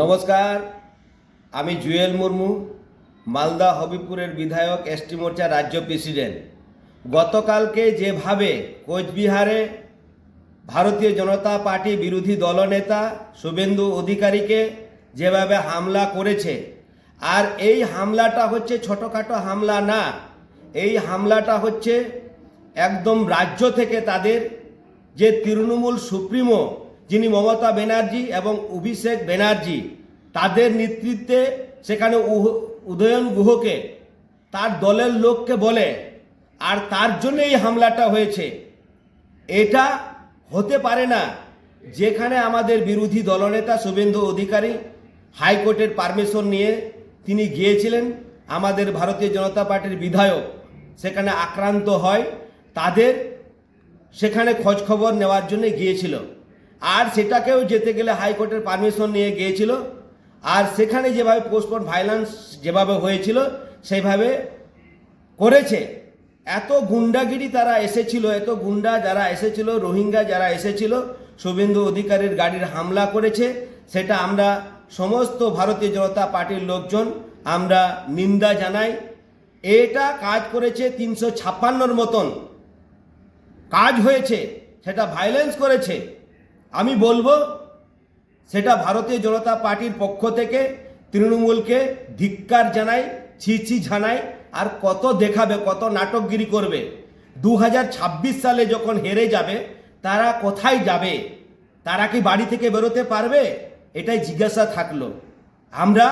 নমস্কার, আমি জুয়েল মুর্মু, মালদা হবিপুরের বিধায়ক, এসটি মোর্চা রাজ্য প্রেসিডেন্ট। গতকালকে যেভাবে কোচবিহারে ভারতীয় জনতা পার্টি বিরোধী দলনেতা শুভেন্দু অধিকারীকে যেভাবে হামলা করেছে, আর এই হামলাটা হচ্ছে ছোটোখাটো হামলা না, এই হামলাটা হচ্ছে একদম রাজ্য থেকে তাদের যে তৃণমূল সুপ্রিমো যিনি মমতা ব্যানার্জি এবং অভিষেক ব্যানার্জি, তাদের নেতৃত্বে সেখানে উদয়ন গুহকে তার দলের লোককে বলে, আর তার জন্য এই হামলাটা হয়েছে। এটা হতে পারে না। যেখানে আমাদের বিরোধী দলনেতা শুভেন্দু অধিকারী হাইকোর্টের পারমিশন নিয়ে তিনি গিয়েছিলেন। আমাদের ভারতীয় জনতা পার্টির বিধায়ক সেখানে আক্রান্ত হয়। তাদের সেখানে খোঁজ খবর নেওয়ার জন্য গিয়েছিল। আর সেটাকেও যেতে গেলে হাইকোর্টের পারমিশন নিয়ে গিয়েছিল। আর সেখানে যেভাবে পোস্টপোন ভাইলেন্স যেভাবে হয়েছিল সেইভাবে করেছে। এত গুন্ডাগিরি তারা এসেছিল, এত গুন্ডা যারা এসেছিল, রোহিঙ্গা যারা এসেছিল, শুভেন্দু অধিকারীর গাড়ির হামলা করেছে। সেটা আমরা সমস্ত ভারতীয় জনতা পার্টির লোকজন, আমরা নিন্দা জানাই। এটা কাজ করেছে তিনশো ছাপ্পান্নর মতন। কাজ হয়েছে, সেটা ভাইলেন্স করেছে। আমি বলব, সেটা ভারতীয় জনতা পার্টির পক্ষ থেকে তৃণমূলকে ধিক্কার জানাই, ছি ছি জানাই আর কত দেখাবে, কত নাটকগিরি করবে। দু হাজার ছাব্বিশ সালে যখন হেরে যাবে, তারা কোথায় যাবে? তারা কি বাড়ি থেকে বেরোতে পারবে? এটাই জিজ্ঞাসা থাকল। আমরা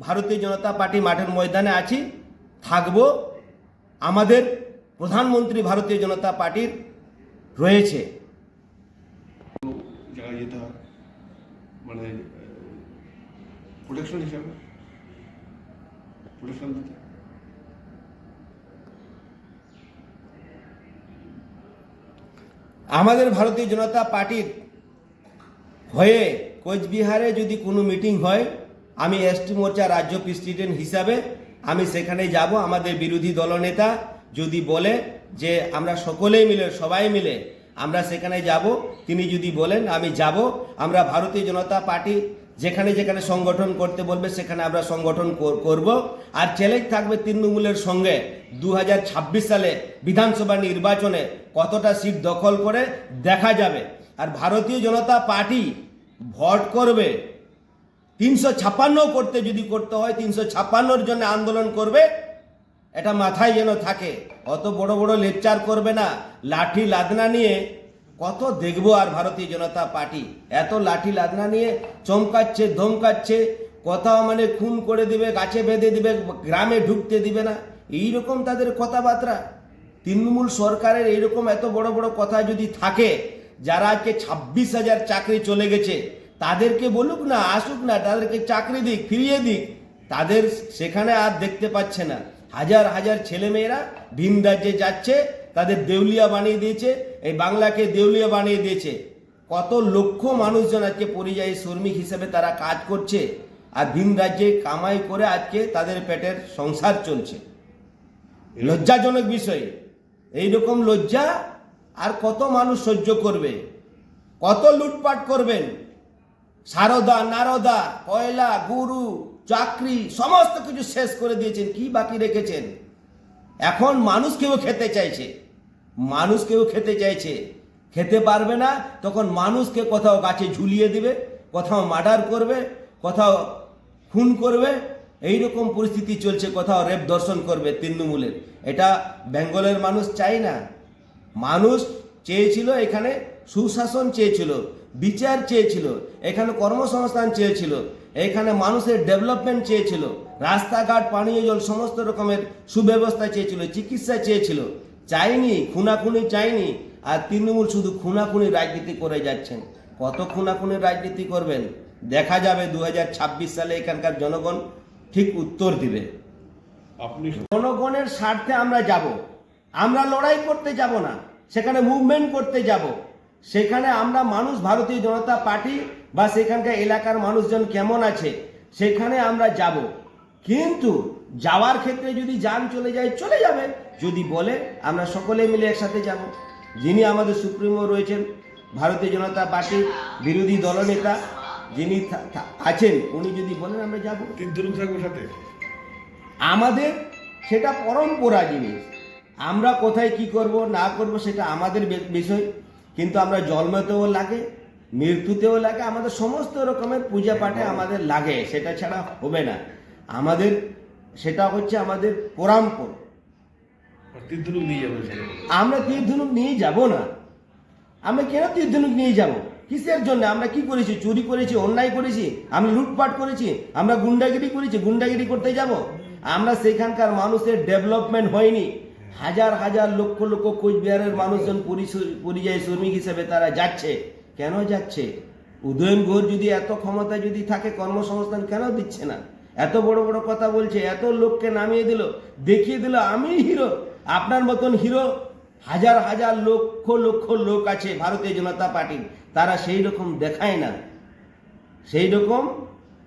ভারতীয় জনতা পার্টি মাঠের ময়দানে আছি, থাকব। আমাদের প্রধানমন্ত্রী ভারতীয় জনতা পার্টির রয়েছে। হয় মানে প্রোটেকশন হিসাবে? প্রোটেকশন দিতে? আমাদের ভারতীয় জনতা পার্টির হয়ে কোচবিহারে যদি কোনো মিটিং হয়, আমি এসটি মোর্চা রাজ্য প্রেসিডেন্ট হিসাবে আমি সেখানে যাব। আমাদের বিরোধী দলনেতা যদি বলে যে আমরা সকলেই মিলে, সবাই মিলে আমরা সেখানে যাব। তিনি যদি বলেন, আমি যাব। আমরা ভারতীয় জনতা পার্টি যেখানে যেখানে সংগঠন করতে বলবে, সেখানে আমরা সংগঠন কর- করব। আর চ্যালেঞ্জ থাকবে তৃণমূলের সঙ্গে। দু হাজার ছাব্বিশ সালে বিধানসভা নির্বাচনে কতটা সিট দখল করে দেখা যাবে। আর ভারতীয় জনতা পার্টি ভোট করবে। তিনশো ছাপ্পান্ন করতে যদি করতে হয়, তিনশো ছাপ্পান্নর জন্য আন্দোলন করবে। এটা মাথায় যেন থাকে। অত বড় বড় লেকচার করবে না, লাঠি লাদনা নিয়ে কত দেখব আর ভারতীয় জনতা পার্টি। এত লাঠি লাদনা নিয়ে চমকাচ্ছে, ধমকাচ্ছে, কোথাও মানে খুন করে দিবে, গাছে বেঁধে দিবে, গ্রামে ঢুকতে দিবে না। এইরকম তাদের কথাবার্তা। তৃণমূল সরকারের এইরকম এত বড় বড় কথা যদি থাকে, যারা আজকে ছাব্বিশ হাজার চাকরি চলে গেছে, তাদেরকে বলুক না, আসুক না, তাদেরকে চাকরি দিক, ফিরিয়ে দিক, তাদের সেখানে আর দেখতে পাচ্ছে না। হাজার হাজার ছেলেমেয়েরা ভিন রাজ্যে যাচ্ছে, তাদের দেউলিয়া বানিয়ে দিয়েছে, এই বাংলাকে দেউলিয়া বানিয়ে দিয়েছে। কত লক্ষ মানুষজন আজকে পরিযায়ী শ্রমিক হিসেবে তারা কাজ করছে আর ভিন রাজ্যে কামাই করে আজকে তাদের পেটের সংসার চলছে। লজ্জাজনক বিষয়। এই রকম লজ্জা আর কত মানুষ সহ্য করবে? কত লুটপাট করবেন? সারদা, নারদা, কয়লা, গুরু চাকরি, সমস্ত কিছু শেষ করে দিয়েছেন। কি বাকি রেখেছেন? এখন মানুষ কেউ খেতে চাইছে। মানুষ কেউ খেতে চাইছে। খেতে পারবে না, তখন মানুষকে কোথাও গাছে ঝুলিয়ে দিবে, কোথাও মার্ডার করবে, কোথাও খুন করবে। এই রকম পরিস্থিতি চলছে, কোথাও রেপ দর্শন করবে তৃণমূলের। এটা বেঙ্গলের মানুষ চাই না। মানুষ চেয়েছিল এখানে সুশাসন চেয়েছিল, বিচার চেয়েছিল, এখানে কর্মসংস্থান চেয়েছিল। এখানে মানুষের ডেভেলপমেন্ট চেয়েছিল। রাস্তাঘাট পানীয় জল সমস্ত রকমের সুব্যবস্থা চেয়েছিল চিকিৎসা চেয়েছিল। চাইনি খুনাখুনি চাইনি আর তৃণমূল শুধু খুনাখুনি রাজনীতি করে যাচ্ছেন। কত খুনাখুনি রাজনীতি করবেন? দেখা যাবে দু হাজার ছাব্বিশ সালে এখানকার জনগণ ঠিক উত্তর দিবে। আপনি জনগণের স্বার্থে আমরা যাব। আমরা লড়াই করতে যাব না। সেখানে মুভমেন্ট করতে যাব। সেখানে আমরা মানুষ ভারতীয় জনতা পার্টি বা সেখানকার এলাকার মানুষজন কেমন আছে সেখানে আমরা যাব। কিন্তু যাওয়ার ক্ষেত্রে যদি যান চলে যায় চলে যাবে। যদি বলে আমরা সকলে মিলে একসাথে যাব। যিনি আমাদের সুপ্রিমো রয়েছেন ভারতীয় জনতা পার্টির বিরোধী দলনেতা যিনি আছেন উনি যদি বলেন আমরা যাব। থাকবে সাথে। আমাদের সেটা পরম্পরা জিনিস। আমরা কোথায় কি করব না করব সেটা আমাদের বিষয়। কিন্তু আমরা জন্মতেও লাগে মৃত্যুতেও লাগে আমাদের সমস্ত রকমের পূজা পাঠে আমাদের লাগে সেটা ছাড়া হবে না। আমাদের সেটা হচ্ছে আমাদের পরম্পর। তরুণ নিয়ে সাথে আমরা তীর্থনুক নিয়ে যাব না। আমরা কেন তীর্থনুক নিয়ে যাব? কিসের জন্য? আমরা কি করেছি? চুরি করেছি? অন্যায় করেছি? আমরা লুটপাট করেছি? আমরা গুন্ডাগিরি করেছি? গুন্ডাগিরি করতে যাব? আমরা সেখানকার মানুষের ডেভেলপমেন্ট হয়নি। হাজার হাজার লক্ষ লক্ষ কোচবিহারের মানুষজন পরিযায়ী শ্রমিক হিসেবে তারা যাচ্ছে। কেন যাচ্ছে? উদয়ন ঘোষ যদি এত ক্ষমতা যদি থাকে, কর্মসংস্থান কেন দিচ্ছে না? এত বড় বড় কথা বলছে, এত লোককে নামিয়ে দিল, দেখিয়ে দিল, আমি হিরো, আপনার মতন হিরো। হাজার হাজার লক্ষ লক্ষ লোক আছে ভারতীয় জনতা পার্টির তারা সেই রকম দেখায় না। সেই রকম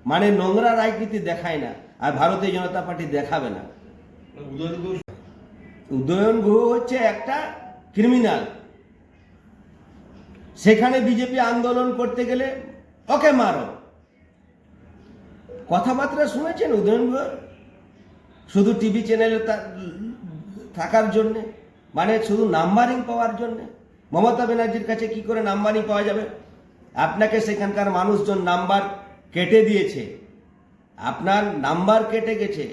মানে নোংরা রাজনীতি দেখায় না। আর ভারতীয় জনতা পার্টি দেখাবে না। ঘোষ উদয়ন গুহ হচ্ছে একটা ক্রিমিনাল সেখানে বিজেপি আন্দোলন করতে গেলে ওকে মারো। কথাবার্তা শুনেছেন উদয়ন গুহ? শুধু টিভি চ্যানেলে থাকার জন্যে? মানে শুধু নাম্বারিং পাওয়ার জন্যে? মমতা ব্যানার্জির কাছে কি করে নাম্বারিং পাওয়া যাবে? আপনাকে সেখানকার মানুষজন নাম্বার কেটে দিয়েছে। আপনার নাম্বার কেটে গেছে।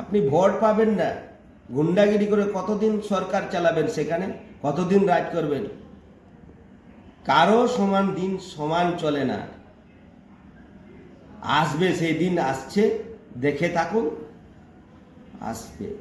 আপনি ভোট পাবেন না। গুন্ডাগিরি করে কতদিন সরকার চালাবেন সেখানে? কতদিন রাজ করবেন? কারও সমান দিন সমান চলে না। আসবে সেই দিন, আসছে, দেখে থাকুন, আসবে।